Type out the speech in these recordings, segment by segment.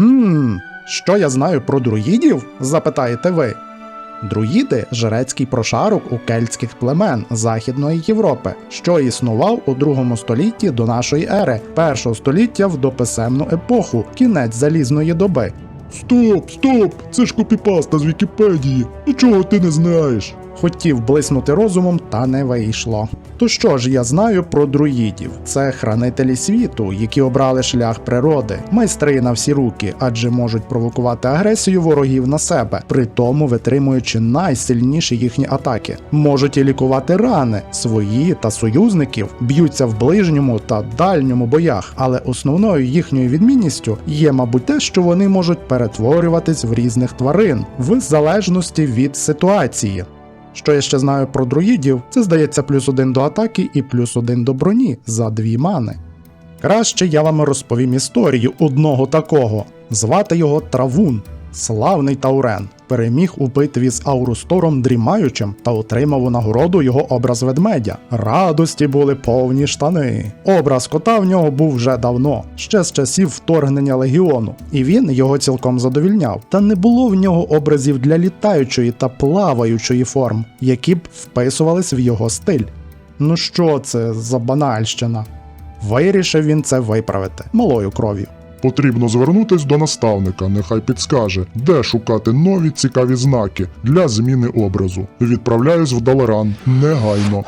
Хм, що я знаю про друїдів? запитаєте ви. Друїди жрецький прошарок у кельтських племен Західної Європи, що існував у другому столітті до нашої ери, першого століття в дописемну епоху, кінець залізної доби. Стоп, стоп! Це ж копіпаста з Вікіпедії. Нічого ти не знаєш. Хотів блиснути розумом, та не вийшло. То що ж я знаю про друїдів? Це хранителі світу, які обрали шлях природи, майстри на всі руки, адже можуть провокувати агресію ворогів на себе, при тому витримуючи найсильніші їхні атаки. Можуть і лікувати рани свої та союзників, б'ються в ближньому та дальньому боях, але основною їхньою відмінністю є, мабуть, те, що вони можуть перетворюватись в різних тварин в залежності від ситуації. Що я ще знаю про друїдів, це здається плюс один до атаки і плюс один до броні за дві мани. Краще я вам розповім історію одного такого. Звати його Травун, славний Таурен. Переміг у битві з Аурустором дрімаючим та отримав у нагороду його образ ведмедя. Радості були повні штани. Образ кота в нього був вже давно, ще з часів вторгнення легіону, і він його цілком задовільняв. Та не було в нього образів для літаючої та плаваючої форм, які б вписувались в його стиль. Ну що це за банальщина? Вирішив він це виправити малою кров'ю. Потрібно звернутись до наставника, нехай підскаже, де шукати нові цікаві знаки для зміни образу. Відправляюсь в Далеран негайно.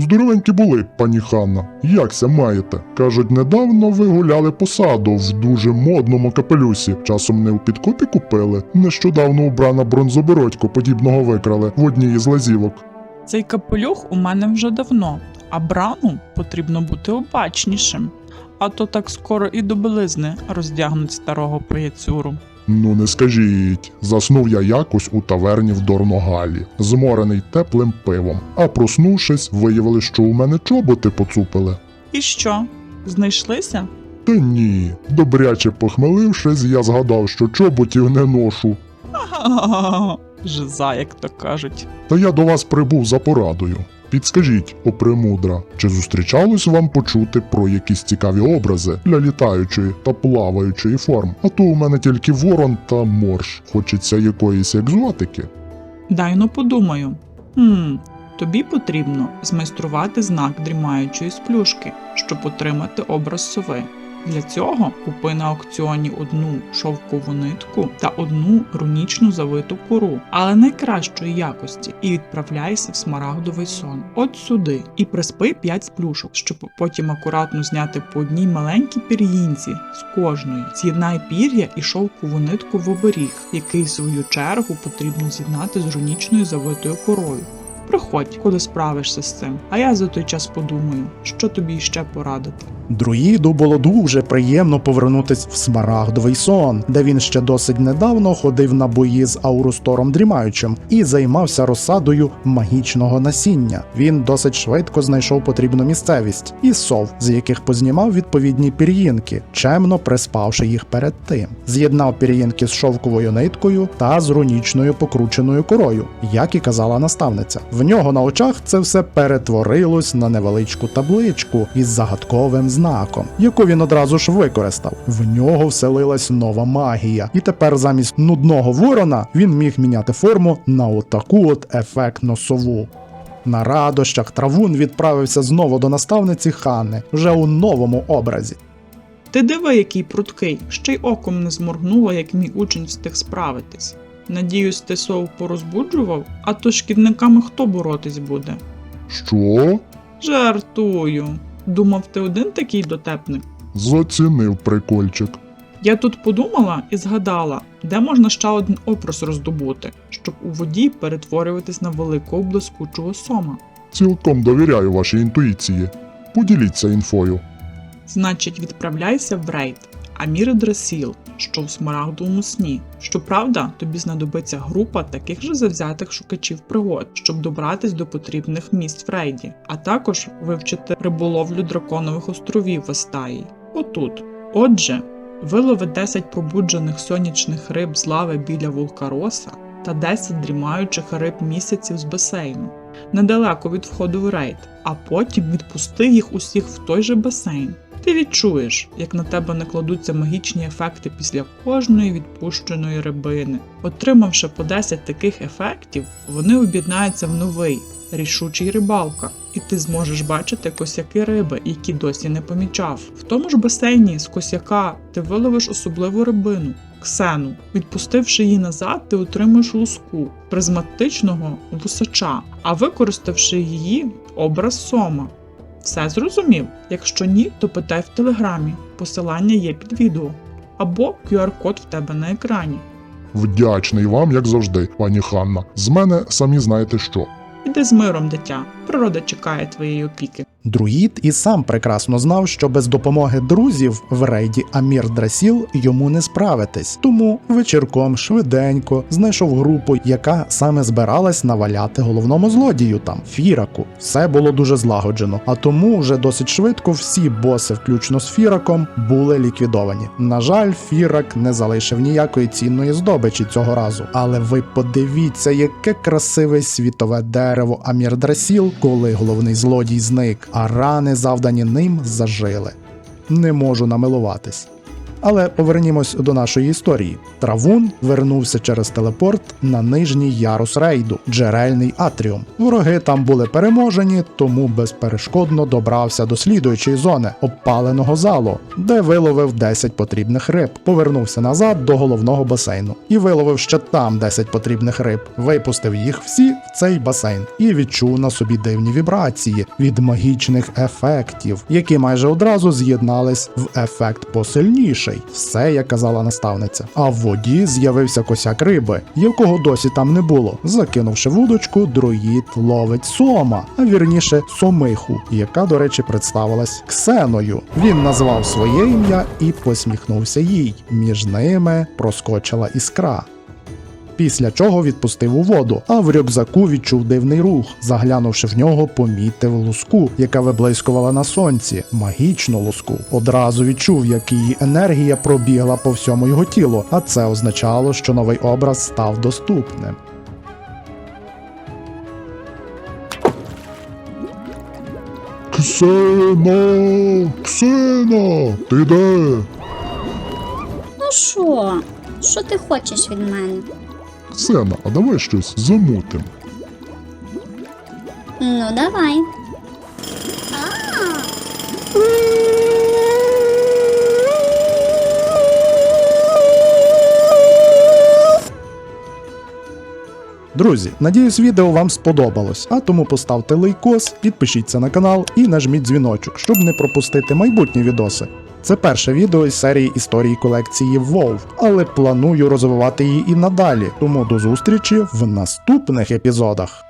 Здоровенькі були, пані Ханна. Якся маєте? Кажуть, недавно ви гуляли по саду в дуже модному капелюсі. Часом не у підкупі купили. Нещодавно у брана бронзобородько подібного викрали в одній із лазівок. Цей капелюх у мене вже давно, а брану потрібно бути обачнішим. А то так скоро і до білизни роздягнуть старого паяцюру. Ну не скажіть, заснув я якось у таверні в Дорногалі, зморений теплим пивом. А проснувшись, виявили, що у мене чоботи поцупили. І що? Знайшлися? Та ні, добряче похмелившись, я згадав, що чоботів не ношу. Ха-ха-ха, Жиза, як то кажуть. Та я до вас прибув за порадою. Підскажіть, о премудра, чи зустрічалось вам почути про якісь цікаві образи для літаючої та плаваючої форм? А то у мене тільки ворон та морж. Хочеться якоїсь екзотики. Дай ну подумаю. Хм, тобі потрібно змайструвати знак дрімаючої сплюшки, щоб отримати образ сови. Для цього купи на аукціоні одну шовкову нитку та одну рунічну завиту кору, але найкращої якості, і відправляйся в смарагдовий сон. От сюди, і приспи 5 сплюшок, щоб потім акуратно зняти по одній маленькій пір'їнці з кожної. З'єднай пір'я і шовкову нитку в оберіг, який в свою чергу потрібно з'єднати з рунічною завитою корою. Приходь, коли справишся з цим, а я за той час подумаю, що тобі ще порадити. Друїду було дуже приємно повернутись в смарагдовий сон, де він ще досить недавно ходив на бої з Аурустором Дрімаючим і займався розсадою магічного насіння. Він досить швидко знайшов потрібну місцевість і сов, з яких познімав відповідні пір'їнки, чемно приспавши їх перед тим. З'єднав пір'їнки з шовковою ниткою та з рунічною покрученою корою, як і казала наставниця. В нього на очах це все перетворилось на невеличку табличку із загадковим знаком, яку він одразу ж використав. В нього вселилась нова магія, і тепер замість нудного ворона він міг міняти форму на отаку от ефектну сову. На радощах Травун відправився знову до наставниці Ханни, вже у новому образі. Ти диви, який пруткий, ще й оком не зморгнула, як мій учень встиг справитись. Надіюсь, ти сов порозбуджував, а то шкідниками хто боротись буде? Що? Жартую. Думав, ти один такий дотепник. Зацінив прикольчик. Я тут подумала і згадала, де можна ще один образ роздобути, щоб у воді перетворюватись на великого блискучого сома. Цілком довіряю вашій інтуїції. Поділіться інфою. Значить, відправляйся в рейд, Амір Драсіл, що в смарагдовому сні. Щоправда, тобі знадобиться група таких же завзятих шукачів пригод, щоб добратись до потрібних місць в рейді, а також вивчити риболовлю драконових островів в Астаї. Отут. Отже, вилови 10 пробуджених сонячних риб з лави біля Вулкароса та 10 дрімаючих риб місяців з басейну. недалеко від входу в рейд, а потім відпусти їх усіх в той же басейн. Ти відчуєш, як на тебе накладуться магічні ефекти після кожної відпущеної рибини. Отримавши по 10 таких ефектів, вони об'єднаються в новий рішучий рибалка, і ти зможеш бачити косяки риби, які досі не помічав. В тому ж басейні з косяка ти виловиш особливу рибину. Ксену, відпустивши її назад, ти отримаєш луску призматичного вусача, а використавши її образ сома. Все зрозумів? Якщо ні, то питай в телеграмі. Посилання є під відео. Або QR-код в тебе на екрані. Вдячний вам, як завжди, пані Ханна. З мене самі знаєте що. Іди з миром, дитя. Природа чекає твоєї опіки. Друїд і сам прекрасно знав, що без допомоги друзів в рейді Амір Драсіл йому не справитись. Тому вечірком швиденько знайшов групу, яка саме збиралась наваляти головному злодію там Фіраку. Все було дуже злагоджено, а тому вже досить швидко всі боси, включно з Фіраком, були ліквідовані. На жаль, Фірак не залишив ніякої цінної здобичі цього разу. Але ви подивіться, яке красиве світове дерево Амір Драсіл, коли головний злодій зник, а рани, завдані ним, зажили. Не можу намилуватись. Але повернімось до нашої історії. Травун вернувся через телепорт на нижній ярус рейду, джерельний атріум. Вороги там були переможені, тому безперешкодно добрався до слідуючої зони обпаленого залу, де виловив 10 потрібних риб. Повернувся назад до головного басейну і виловив ще там 10 потрібних риб. Випустив їх всі в цей басейн і відчув на собі дивні вібрації від магічних ефектів, які майже одразу з'єднались в ефект посильніший. Все, як казала наставниця. А в воді з'явився косяк риби, якого досі там не було. Закинувши вудочку, друїд ловить сома, а вірніше сомиху, яка, до речі, представилась Ксеною. Він назвав своє ім'я і посміхнувся їй. Між ними проскочила іскра. Після чого відпустив у воду, а в рюкзаку відчув дивний рух. Заглянувши в нього, помітив луску, яка виблискувала на сонці, магічну луску. Одразу відчув, як її енергія пробігла по всьому його тілу, а це означало, що новий образ став доступним. Ксено! Ксено! Ти де? Ну що? Що ти хочеш від мене? Ксена, а давай щось замутим. Ну, давай. Друзі, надіюсь, відео вам сподобалось, а тому поставте лайкос, підпишіться на канал і нажміть дзвіночок, щоб не пропустити майбутні відоси. Це перше відео із серії історії колекції WoW, але планую розвивати її і надалі, тому до зустрічі в наступних епізодах.